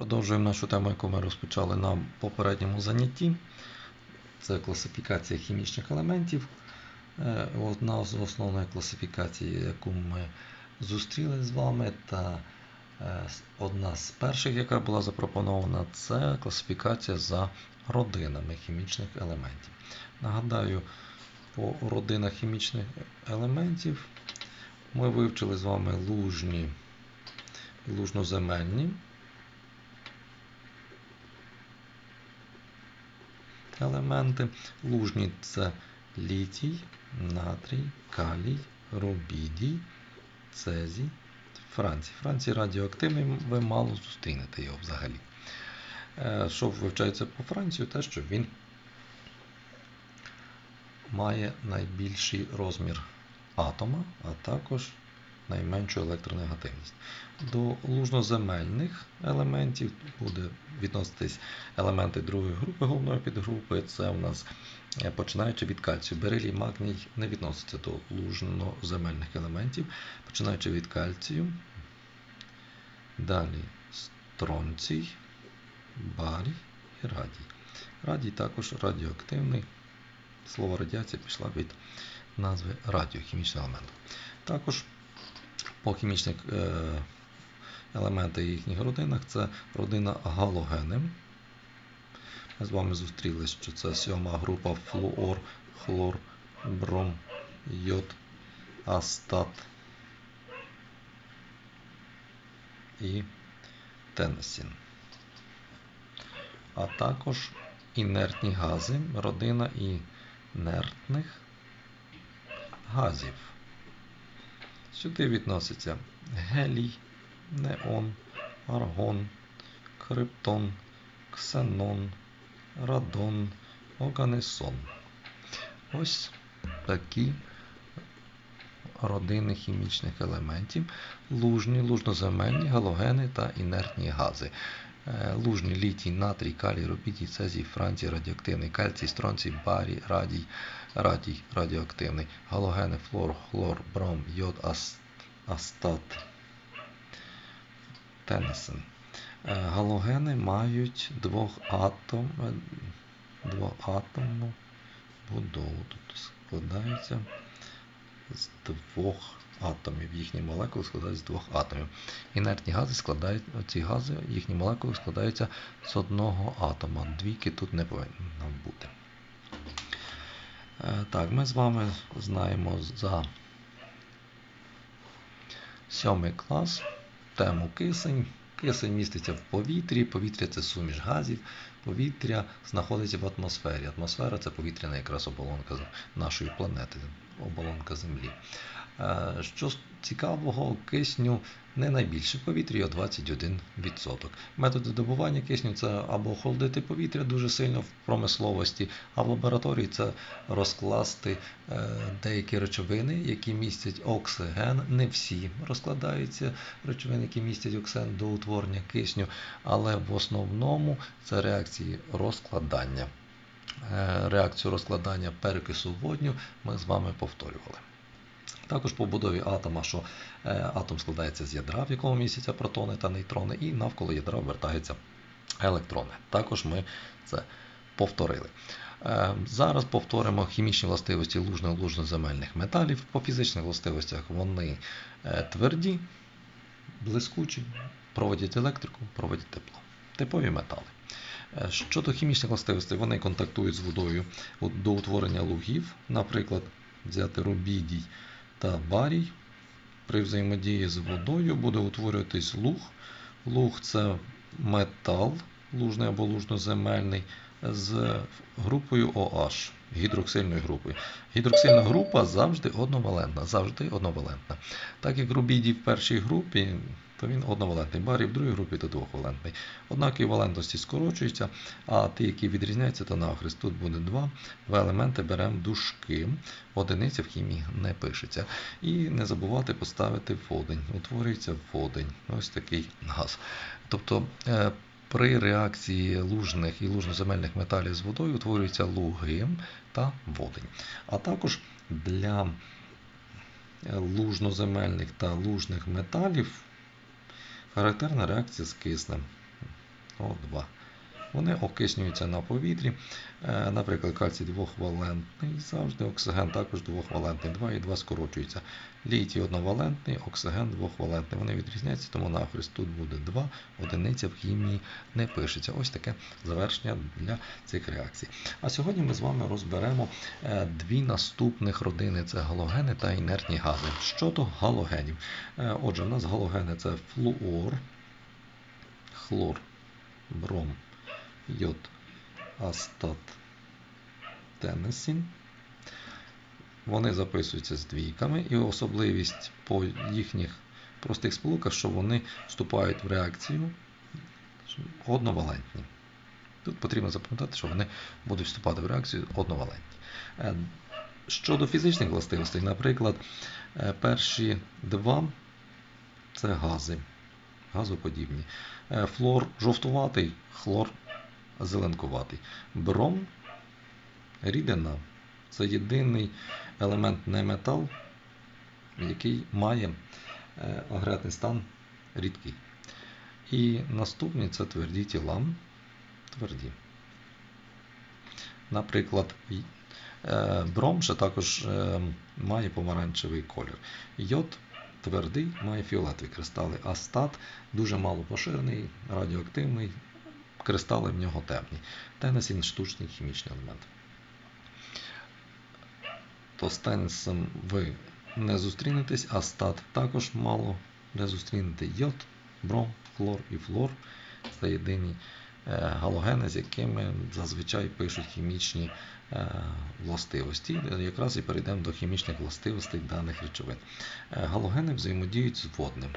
Продовжуємо нашу тему, яку ми розпочали на попередньому занятті. Це класифікація хімічних елементів. Е, Одна з основних класифікацій, яку ми зустріли з вами, та е, одна з перших, яка була запропонована, це класифікація за родинами хімічних елементів. Нагадаю, по родинах хімічних елементів ми вивчили з вами лужні лужноземельні. Елементи. Лужні це літій, натрій, калій, рубідій, цезій, Францій. Францій радіоактивний, ви мало зустрінете його взагалі. Е, Що вивчається по Францію, те, що він має найбільший розмір атома, а також найменшу електронегативність. До лужноземельних елементів буде відноситись елементи другої групи головної підгрупи. Це у нас е, починаючи від кальцію. Берилій, магній не відноситься до лужноземельних елементів, починаючи від кальцію. Далі стронцій, барій і радій. Радій також радіоактивний. Слово радіація пішла від назви радіо, хімічний елемент. Також по хімічних елементах їхніх родинах це родина галогени. Ми з вами зустріли, що це сьома група флуор, хлор, бром, йод, астат і тенесін. А також інертні гази, родина інертних газів. Сюди відносяться гелій, неон, аргон, криптон, ксенон, радон, оганесон. Ось такі родини хімічних елементів, лужні, лужноземельні, галогени та інертні гази. Е, Лужні літій, натрій, калій, рубідій, цезій, францій, радіоактивний, кальцій, стронцій, барій, радій, радій, радіоактивний, галогени, флор, хлор, бром, йод, ас- астат, тенесин. Е, Галогени мають двохатом, е, двоатомну будову, тобто складаються з двох атомів. Їхні молекули складаються з двох атомів. Інертні гази складають, ці гази, їхні молекули складаються з одного атома. Двійки тут не повинно бути. Е, Так, ми з вами знаємо за сьомий клас тему кисень. Кисень міститься в повітрі, повітря це суміш газів, повітря знаходиться в атмосфері. Атмосфера це повітряна якраз оболонка нашої планети, оболонка Землі. Е, Що цікавого, кисню не найбільше в повітрі, його 21%. Методи добування кисню це або охолодити повітря дуже сильно в промисловості, а в лабораторії це розкласти е, деякі речовини, які містять оксиген. Не всі розкладаються речовини, які містять оксиген до утворення кисню, але в основному це реакції розкладання. Е, Реакцію розкладання перекису водню ми з вами повторювали. Також по будові атома, що е, атом складається з ядра, в якому містяться протони та нейтрони, і навколо ядра обертаються електрони. Також ми це повторили. Е, Зараз повторимо хімічні властивості лужно-лужноземельних металів. По фізичних властивостях вони тверді, блискучі, проводять електрику, проводять тепло. Типові метали. Е, Щодо хімічних властивостей, вони контактують з водою до утворення лугів, наприклад, взяти рубідій та барій. При взаємодії з водою буде утворюватись луг. Луг це метал, лужний або лужноземельний, з групою OH, гідроксильною групою. Гідроксильна група завжди одновалентна. Завжди одновалентна. Так як рубідій в першій групі, то він одновалентний. Барій в другій групі то двохвалентний. Однакові валентності скорочуються, а ті, які відрізняються, то навхрест. Тут буде два. Два елементи беремо дужки. Одиниця в хімії не пишеться. І не забувати поставити водень. Утворюється водень. Ось такий газ. Тобто е, при реакції лужних і лужноземельних металів з водою утворюються луги та водень. А також для е, лужноземельних та лужних металів характерна реакція з киснем. О2. Вони окиснюються на повітрі. Е, Наприклад, кальцій двохвалентний, завжди оксиген також двохвалентний, 2 і 2 скорочуються. Літій одновалентний, оксиген двохвалентний. Вони відрізняються, тому нахрест тут буде 2, одиниця в хімії не пишеться. Ось таке завершення для цих реакцій. А сьогодні ми з вами розберемо е, дві наступних родини: це галогени та інертні гази. Щодо галогенів. Е, Отже, в нас галогени це флуор, хлор, бром, йод, астат, тенесін. Вони записуються з двійками, і особливість по їхніх простих сполуках, що вони вступають в реакцію одновалентні. Тут потрібно запам'ятати, що вони будуть вступати в реакцію одновалентні. Е, Щодо фізичних властивостей, наприклад, е, перші два це гази, газоподібні. Е, Флор жовтуватий, хлор зеленкуватий. Бром рідина це єдиний елемент неметал, який має е, агрегатний стан рідкий. І наступні це тверді тіла. Тверді. Наприклад, е, бром ще також е, має помаранчевий колір. Йод твердий, має фіолетові кристали, а стат дуже мало поширений, радіоактивний, кристали в нього темні. Тенесін штучний хімічний елемент. То з тенесом ви не зустрінетесь, а стат також мало де зустрінете йод, бром, хлор і флор. Це єдині е, галогени, з якими зазвичай пишуть хімічні е, властивості. Якраз і перейдемо до хімічних властивостей даних речовин. Е, Галогени взаємодіють з водним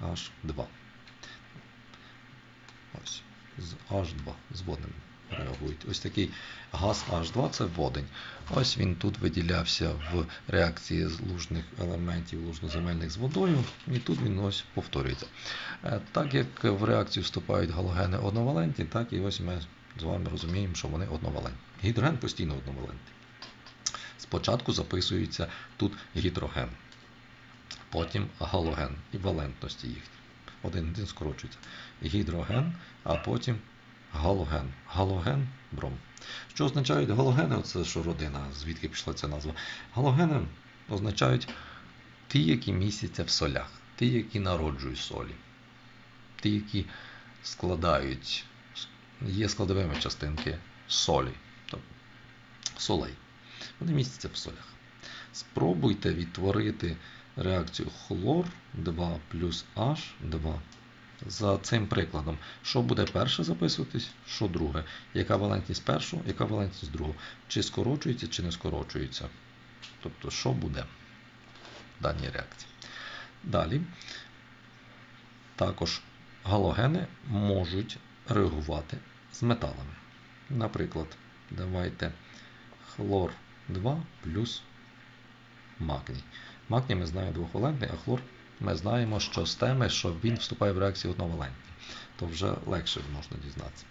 H2. Ось, з H2, з водним реагують. Ось такий газ H2 це водень. Ось він тут виділявся в реакції з лужних елементів лужноземельних з водою, і тут він ось повторюється. Е, Так як в реакцію вступають галогени одновалентні, так і ось ми з вами розуміємо, що вони одновалентні. Гідроген постійно одновалентний. Спочатку записується тут гідроген, потім галоген і валентності їх. Один один скорочується. Гідроген, а потім галоген. Галоген бром. Що означають галогени? Оце що родина, звідки пішла ця назва. Галогени означають ті, які містяться в солях, ті, які народжують солі, ті, які складають, є складовими частинки солі, тобто солей. Вони містяться в солях. Спробуйте відтворити реакцію хлор 2 плюс H2 за цим прикладом. Що буде перше записуватись, що друге. Яка валентність першого, яка валентність другого. Чи скорочується, чи не скорочується. Тобто, що буде в даній реакції. Далі. Також галогени можуть реагувати з металами. Наприклад, давайте хлор 2 плюс магній. Магній ми знаємо двохвалентний, а хлор ми знаємо, що з теми, що він вступає в реакцію одновалентні. То вже легше можна дізнатися.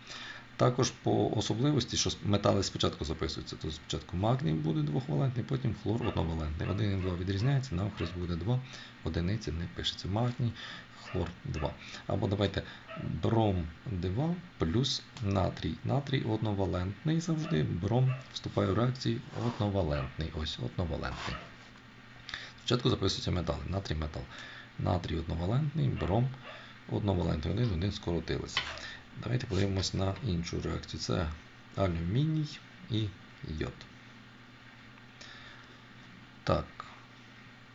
Також по особливості, що метали спочатку записуються, то спочатку магній буде двохвалентний, потім хлор одновалентний. 1 і 2 відрізняється, навхрест буде 2, одиниці не пишеться. Магній, хлор 2. Або давайте бром 2 плюс натрій. Натрій одновалентний завжди, бром вступає в реакцію одновалентний. Ось одновалентний. Спочатку записуються метали. Натрій метал. Натрій одновалентний, бром одновалентний. Один, один скоротилися. Давайте подивимось на іншу реакцію. Це алюміній і йод. Так.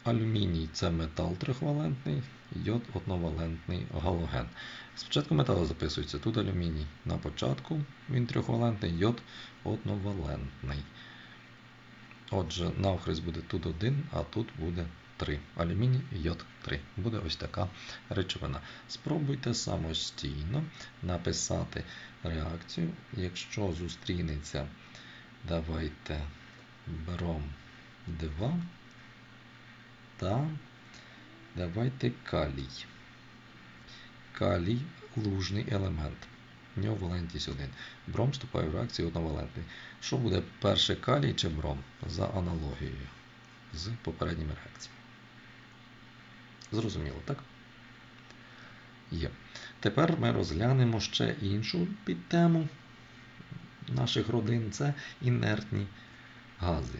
Алюміній це метал трихвалентний, йод одновалентний галоген. Спочатку метал записується. Тут алюміній на початку, він трьохвалентний, йод одновалентний. Отже, навхрест буде тут 1, а тут буде 3. Алюміній, йод 3. Буде ось така речовина. Спробуйте самостійно написати реакцію. Якщо зустрінеться, давайте бром 2 та давайте калій. Калій лужний елемент. В нього валентність 1. Бром вступає в реакцію одновалентний. Що буде перше калій чи бром за аналогією з попередніми реакціями? Зрозуміло, так? Є. Тепер ми розглянемо ще іншу підтему наших родин це інертні гази.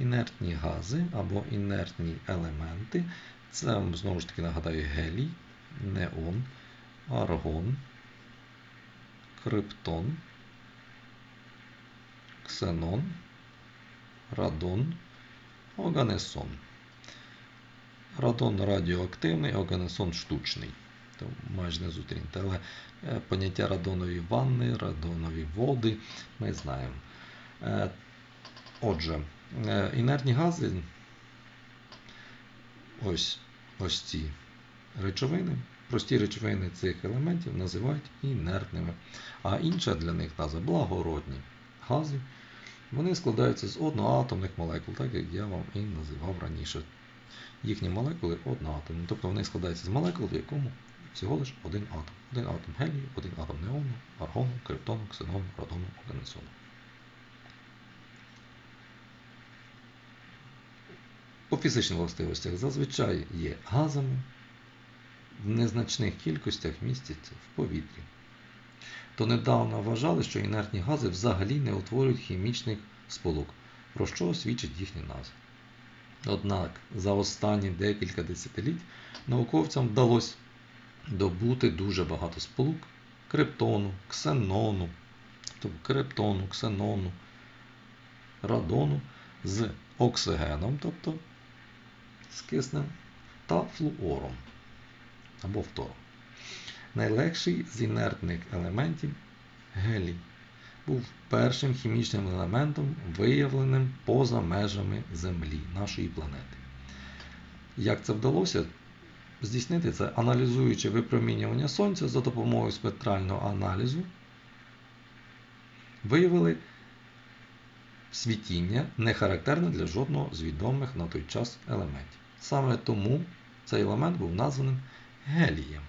Інертні гази або інертні елементи це, знову ж таки, нагадаю, гелій, неон, аргон, криптон, ксенон, радон, оганесон. Радон радіоактивний, оганесон штучний. Майже не зустрінете. Але е, поняття радонові ванни, радонові води ми знаємо. Е, Отже, е, інертні гази, ось, ось ці речовини, прості речовини цих елементів називають інертними. А інша для них назва благородні гази. Вони складаються з одноатомних молекул, так як я вам і називав раніше. Їхні молекули одноатомні. Тобто вони складаються з молекул, в якому всього лише один атом. Один атом гелію, один атом неону, аргону, криптону, ксенону, радону, оганесону. По фізичних властивостях зазвичай є газами, в незначних кількостях містяться в повітрі. То недавно вважали, що інертні гази взагалі не утворюють хімічних сполук, про що свідчить їхня назва. Однак за останні декілька десятиліть науковцям вдалося добути дуже багато сполук криптону, ксенону, тобто криптону, ксенону, радону з оксигеном, тобто з киснем, та флуором або фтором. Найлегший з інертних елементів гелій був першим хімічним елементом, виявленим поза межами Землі, нашої планети. Як це вдалося здійснити це, аналізуючи випромінювання Сонця за допомогою спектрального аналізу, виявили світіння не характерне для жодного з відомих на той час елементів. Саме тому цей елемент був названим гелієм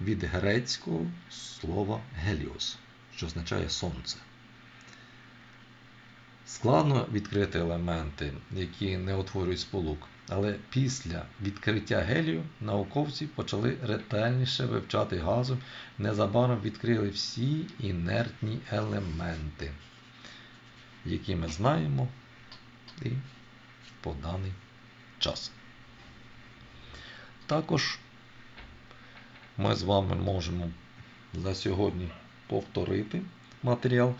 від грецького слова геліос, що означає сонце. Складно відкрити елементи, які не утворюють сполук, але після відкриття гелію науковці почали ретельніше вивчати газом, незабаром відкрили всі інертні елементи, які ми знаємо і по даний час. Також ми з вами можемо за сьогодні повторити матеріал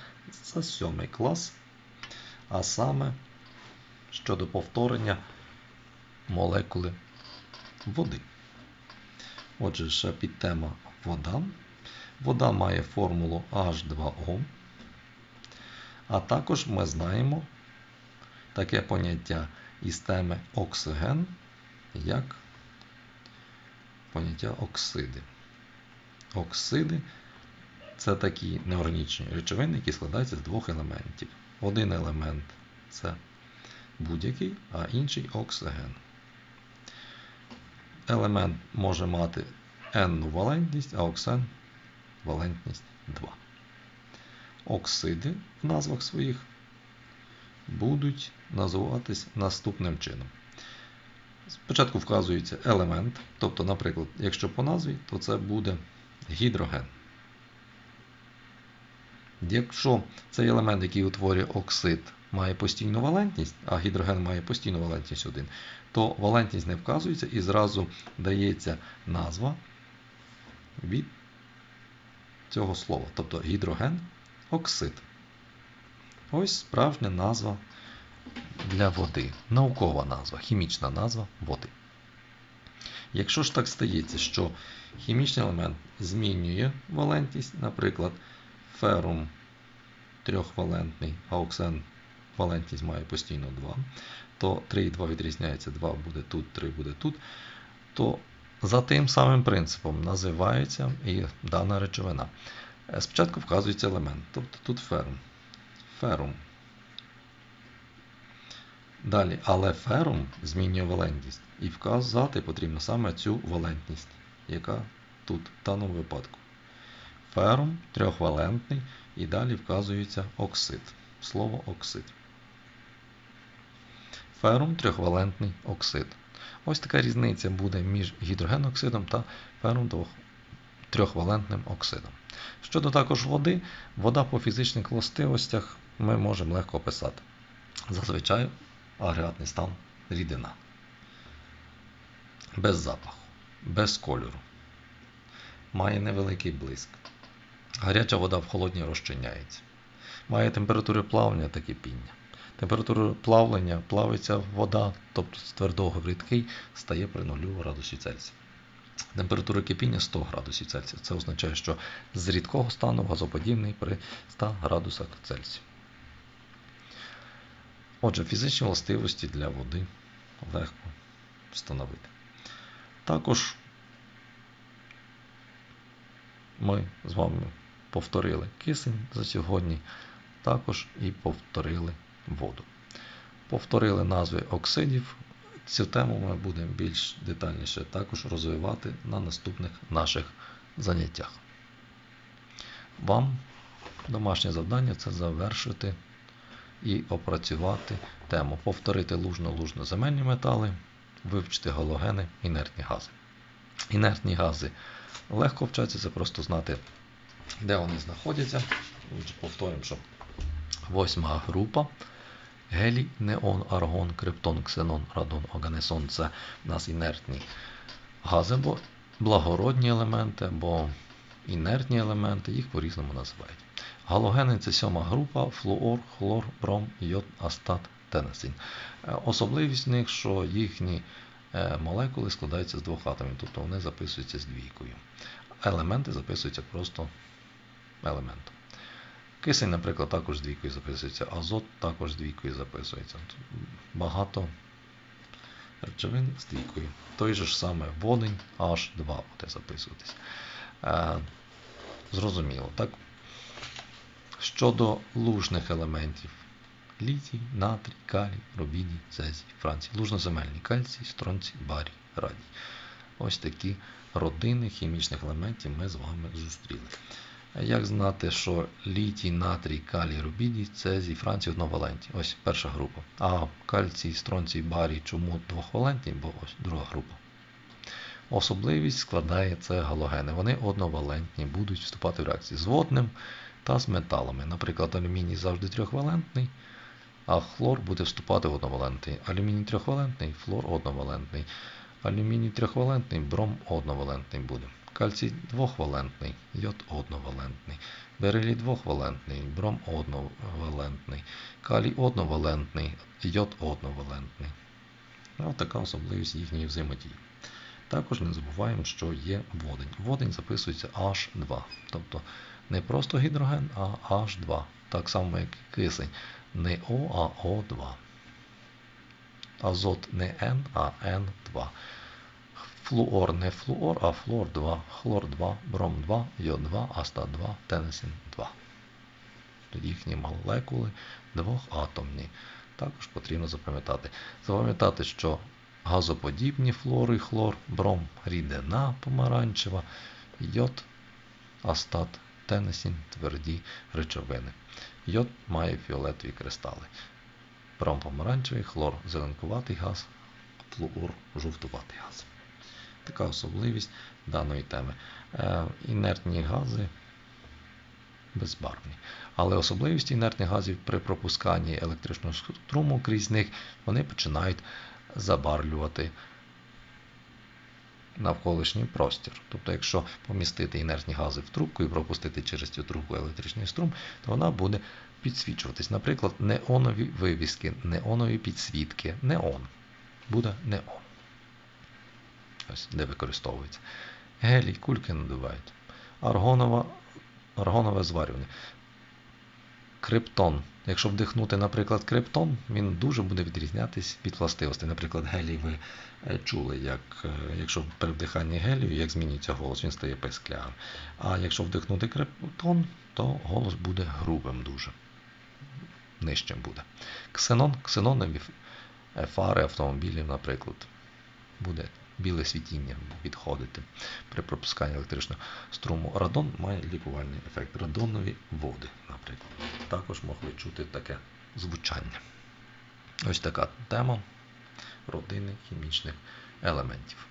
за 7 клас, а саме щодо повторення молекули води. Отже, ще підтема вода. Вода має формулу H2O, а також ми знаємо таке поняття із теми оксиген, як поняття оксиди. Оксиди це такі неорганічні речовини, які складаються з двох елементів. Один елемент це будь-який, а інший оксиген. Елемент може мати n валентність, а оксен валентність 2. Оксиди в назвах своїх будуть називатись наступним чином. Спочатку вказується елемент, тобто, наприклад, якщо по назві, то це буде гідроген. Якщо цей елемент, який утворює оксид, має постійну валентність, а гідроген має постійну валентність 1, то валентність не вказується і зразу дається назва від цього слова. Тобто гідроген оксид. Ось справжня назва для води. Наукова назва, хімічна назва води. Якщо ж так стається, що хімічний елемент змінює валентність, наприклад, ферум трьохвалентний, а оксен валентність має постійно 2, то 3 і 2 відрізняється, 2 буде тут, 3 буде тут, то за тим самим принципом називається і дана речовина. Спочатку вказується елемент, тобто тут ферум. Ферум Далі, але ферум змінює валентність. І вказати потрібно саме цю валентність, яка тут, в даному випадку. Ферум трьохвалентний і далі вказується оксид. Слово оксид. Ферум трьохвалентний оксид. Ось така різниця буде між гідрогеноксидом та феррум трьохвалентним оксидом. Щодо також води, вода по фізичних властивостях ми можемо легко описати. Зазвичай агрегатний стан рідина. Без запаху, без кольору. Має невеликий блиск. Гаряча вода в холодній розчиняється. Має температури плавлення та кипіння. Температура плавлення плавиться вода, тобто з твердого в рідкий, стає при 0 градусів Цельсія. Температура кипіння 100 градусів Цельсія. Це означає, що з рідкого стану газоподібний при 100 градусах Цельсія. Отже, фізичні властивості для води легко встановити. Також ми з вами повторили кисень за сьогодні, також і повторили воду. Повторили назви оксидів. Цю тему ми будемо більш детальніше також розвивати на наступних наших заняттях. Вам домашнє завдання це завершити і опрацювати тему, повторити лужно-лужноземельні метали, вивчити галогени, інертні гази. Інертні гази легко вчаться, це просто знати, де вони знаходяться. Повторюємо, що восьма група. Гелій, неон, аргон, криптон, ксенон, радон, оганесон це в нас інертні гази, або благородні елементи, або інертні елементи, їх по-різному називають. Галогени це сьома група, флуор, хлор, бром, йод, астат, тенесин. Е, Особливість в них, що їхні е, молекули складаються з двох атомів, тобто вони записуються з двійкою. Елементи записуються просто елементом. Кисень, наприклад, також з двійкою записується, азот також з двійкою записується. Багато речовин з двійкою. Той же ж саме водень H2 буде записуватись. Е, зрозуміло, так? Щодо лужних елементів. Літій, натрій, калій, рубідій, цезій, францій. Лужноземельні кальцій, стронцій, барій, радій. Ось такі родини хімічних елементів ми з вами зустріли. Як знати, що літій, натрій, калій, рубідій, цезій, францій одновалентні? Ось перша група. А кальцій, стронцій, барій чому двохвалентні? Бо ось друга група. Особливість складає це галогени. Вони одновалентні, будуть вступати в реакції з водним та з металами. Наприклад, алюміній завжди трьохвалентний, а хлор буде вступати в одновалентний. Алюміній трьохвалентний, флор одновалентний. Алюміній трьохвалентний, бром одновалентний буде. Кальцій двохвалентний, йод одновалентний. Берилій двохвалентний, бром одновалентний. Калій одновалентний, йод одновалентний. Ось така особливість їхньої взаємодії. Також не забуваємо, що є водень. Водень записується H2. Тобто не просто гідроген, а H2. Так само, як кисень. Не О, а О2. Азот не N, а N2. Флуор не флуор, а флор 2, хлор 2, бром 2, йод 2, астат 2, тенесин 2. Їхні молекули двохатомні. Також потрібно запам'ятати. Запам'ятати, що газоподібні флор і хлор, бром рідина помаранчева, йод, астат, тенесін, тверді речовини. Йод має фіолетові кристали. Бром помаранчевий, хлор зеленкуватий газ, флуор жовтуватий газ. Така особливість даної теми. Е, інертні гази безбарвні. Але особливість інертних газів при пропусканні електричного струму крізь них вони починають забарвлювати навколишній простір. Тобто, якщо помістити інертні гази в трубку і пропустити через цю трубку електричний струм, то вона буде підсвічуватись. Наприклад, неонові вивіски, неонові підсвітки, неон. Буде неон. Ось де використовується. Гелій, кульки надувають. Аргонова, аргонове зварювання. Криптон. Якщо вдихнути, наприклад, криптон, він дуже буде відрізнятися від властивостей. Наприклад, гелій ви е, чули, як, е, якщо при вдиханні гелію, як змінюється голос, він стає писклявим. А якщо вдихнути криптон, то голос буде грубим дуже. Нижчим буде. Ксенон, ксенонові фари автомобілів, наприклад, буде біле світіння відходити при пропусканні електричного струму. Радон має лікувальний ефект. Радонові води, наприклад. Також могли чути таке звучання. Ось така тема родини хімічних елементів.